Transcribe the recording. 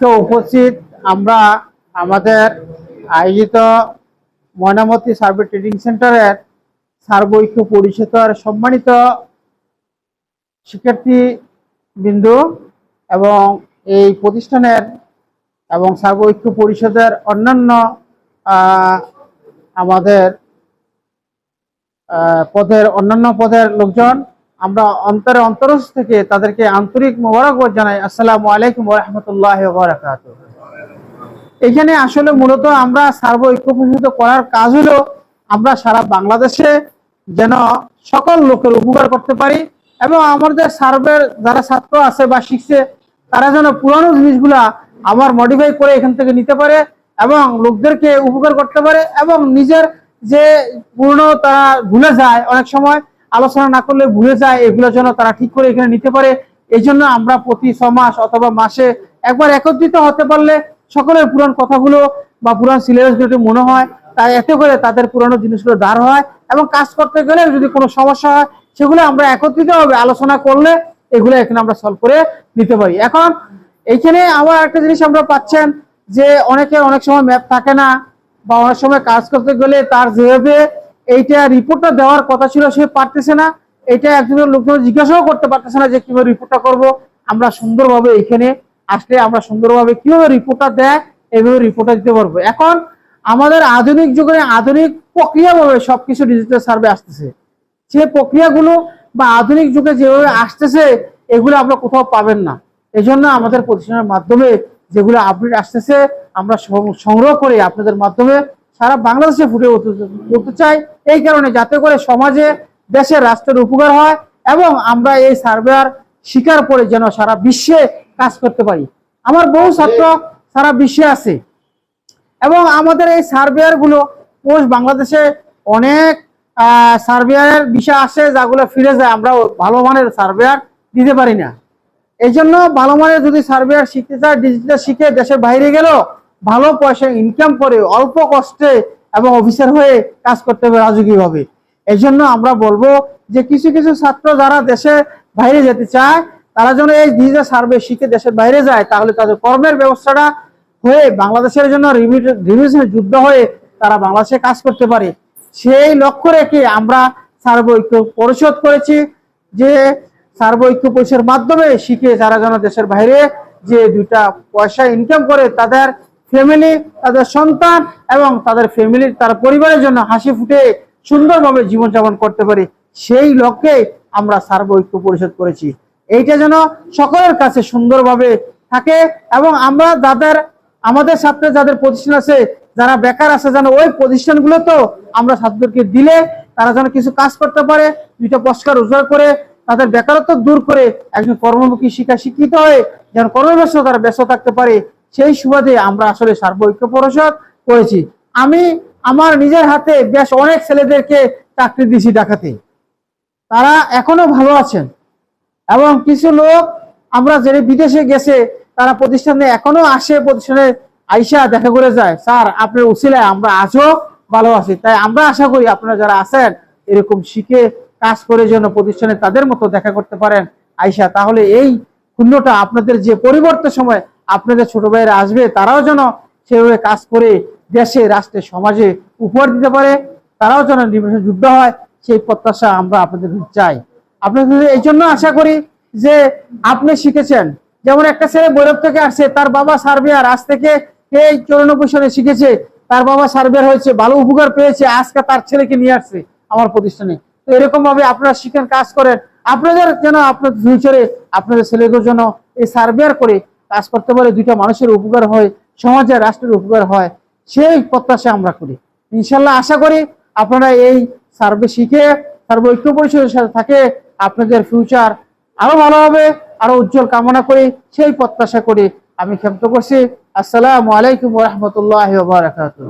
আজকে উপস্থিত আমরা আমাদের আয়োজিত ময়নামতি সার্ভে ট্রেডিং সেন্টারের সার্বৈক্য পরিষদের সম্মানিত শিক্ষার্থী বিন্দু এবং এই প্রতিষ্ঠানের এবং সার্বৈক্য পরিষদের অন্যান্য আমাদের পদের, অন্যান্য পদের লোকজন আমরা অন্তরে অন্তরস থেকে তাদেরকে আন্তরিক মোবারকবাদ জানাই। আসসালামু আলাইকুম রহমতুল্লাহ এখানে আসলে মূলত আমরা সার্ব ঐক্যপ্রসূত করার কাজ হলো আমরা সারা বাংলাদেশে যেন সকল লোকের উপকার করতে পারি এবং আমাদের সার্ভের যারা ছাত্র আছে বা শিখছে, তারা যেন পুরানো জিনিসগুলা আবার মডিফাই করে এখান থেকে নিতে পারে এবং লোকদেরকে উপকার করতে পারে এবং নিজের যে পুরনো তারা ভুলে যায় অনেক সময় আলোচনা না করলে ভুলে যায়, এগুলোর জন্য তারা ঠিক করে এখানে নিতে পারে। এই জন্য আমরা প্রতি ছ মাস অথবা মাসে একবার একত্রিত হতে পারলে সকলের পুরান কথাগুলো বা পুরান সিলেবাসগুলো মনে হয়, তাই এতে করে তাদের পুরানো জিনিসগুলো দাঁড় হয় এবং কাজ করতে গেলে যদি কোনো সমস্যা হয়, সেগুলো আমরা একত্রিত ভাবে আলোচনা করলে এগুলো এখানে আমরা সলভ করে নিতে পারি। এখন এইখানে আবার একটা জিনিস আমরা পাচ্ছেন যে অনেকে অনেক সময় ম্যাপ থাকে না বা অনেক সময় কাজ করতে গেলে তার যেভাবে এইটা রিপোর্টটা দেওয়ার কথা ছিল, সে পারতেছে না। এটা একজনের লোকজন জিজ্ঞাসাও করতে পারতেছে না যে কীভাবে রিপোর্টটা করব। আমরা সুন্দরভাবে এখানে আসলে আমরা সুন্দরভাবে কীভাবে রিপোর্টটা দেয় এইভাবে রিপোর্টটা দিতে পারব। এখন আমাদের আধুনিক যুগে আধুনিক প্রক্রিয়াভাবে সবকিছু ডিজিটাল সার্ভে আসতেছে। সে প্রক্রিয়াগুলো বা আধুনিক যুগে যেভাবে আসতেছে, এগুলো আমরা কোথাও পাবেন না। এই জন্য আমাদের প্রতিষ্ঠানের মাধ্যমে যেগুলো আপডেট আসতেছে, আমরা সংগ্রহ করে আপনাদের মাধ্যমে। সারা বাংলাদেশে ফুটে উঠতে- চাই এই কারণে যাতে করে সমাজে, দেশের রাষ্ট্রের উপকার হয় এবং আমরা এই সার্ভেয়ার শিকার করে যেন সারা বিশ্বে কাজ করতে পারি। আমার বহু ছাত্র সারা বিশ্বে আছে। এবং আমাদের এই সার্ভেয়ারগুলো পোস্ট বাংলাদেশে অনেক সার্ভেয়ারের বিষয় আসে যাগুলো ফিরে যায়, আমরা ভালো মানের সার্ভেয়ার দিতে পারি না। এই জন্য ভালো মানের যদি সার্ভেয়ার শিখতে চায় ডিজিটাল শিখে দেশের বাইরে গেল ভালো পয়সা ইনকাম করে অল্প কষ্টে এবং অফিসার হয়ে কাজ করতে হবে রাজকীয় ভাবে এই জন্য আমরা বলব যে কিছু কিছু ছাত্র যারা দেশে বাইরে যেতে চায়, তারা যেন এই ডিজিটাল সার্ভে শিখে দেশের বাইরে যায়, তাহলে তাদের কর্মের ব্যবস্থাটা হয়ে বাংলাদেশের জন্য রিভিশন যুদ্ধ হয়ে তারা বাংলাদেশে কাজ করতে পারে। সেই লক্ষ্য রেখে আমরা সার্ব ঐক্য পরিশোধ করেছি যে সার্ব ঐক্য পরিষের মাধ্যমে শিখে যারা যেন দেশের বাইরে যে দুইটা পয়সা ইনকাম করে তাদের ফ্যামিলি তাদের সন্তান এবং তাদের ফ্যামিলির তার পরিবারের জন্য হাসি ফুটে সুন্দরভাবে জীবনযাপন করতে পারে। সেই লক্ষ্যে আমরা সার্বৈক্য পরিষদ করেছি। এইটা যেন সকলের কাছে সুন্দরভাবে থাকে এবং আমরা যাদের, আমাদের সাথে যাদের প্রতিষ্ঠান আছে, যারা বেকার আছে, যেন ওই প্রতিষ্ঠানগুলো তো আমরা ছাত্রদেরকে দিলে তারা যেন কিছু কাজ করতে পারে, দুইটা পস্কার রোজগার করে, তাদের বেকারত্ব দূর করে একজন কর্মমুখী শিক্ষা শিক্ষিত হয়ে যেন কর্মব্যস্ত তারা ব্যস্ত থাকতে পারে। সেই সুবাদে আমরা আসলে সার্বৈক্য পরিষদ করেছি। আমি আমার নিজের হাতে বেশ অনেক ছেলেদেরকে চাকরি দিয়েছি ডাকাতে। তারা এখনও ভালো আছেন। এবং কিছু লোক আমরা যে বিদেশে গেছে, তারা প্রতিষ্ঠানে এখনও আসে, প্রতিষ্ঠানে আইসা দেখা করে যায়। স্যার, আপনার উচিলায় আমরা আজও ভালো আছি। তাই আমরা আশা করি আপনারা যারা আছেন, এরকম শিখে কাজ করে যেন প্রতিষ্ঠানে তাদের মতো দেখা করতে পারেন। আইসা, তাহলে এই শূন্যটা আপনাদের যে পরিবর্তন সময় আপনাদের ছোট ভাইয়েরা আসবে, তারাও যেন সেভাবে কাজ করে দেশে, রাষ্ট্রে, সমাজে উপহার দিতে পারে, তারাও যেন নির্বাচন যুদ্ধ হয়, সেই প্রত্যাশা আমরা আপনাদের চাই। আপনাদের এই জন্য আশা করি যে আপনি শিখেছেন। যেমন একটা ছেলে বৈরব থেকে আসছে, তার বাবা সার্বিয়ার আজ থেকে এই চৌরানব্বই সালে শিখেছে, তার বাবা সার্বিয়ার হয়েছে, ভালো উপকার পেয়েছে, আজকে তার ছেলেকে নিয়ে আসছে আমার প্রতিষ্ঠানে। তো এরকম ভাবে আপনারা শিখেন, কাজ করেন। আপনাদের যেন আপনার ফিউচারে আপনাদের ছেলেদের জন্য এই সার্বিয়ার করে কাজ করতে পারে, দুইটা মানুষের উপকার হয়, সমাজে রাষ্ট্রের উপকার হয়, সেই প্রত্যাশা আমরা করি। ইনশাল্লাহ আশা করি আপনারা এই সার্ভে শিখে সার্ব ঐক্য পরিষদের সাথে থাকে, আপনাদের ফিউচার আরও ভালো হবে, আরও উজ্জ্বল কামনা করি, সেই প্রত্যাশা করি। আমি ক্ষেপ্ত করছি। আসসালামু আলাইকুম রহমতুল্লাহ বারাকাতুহ।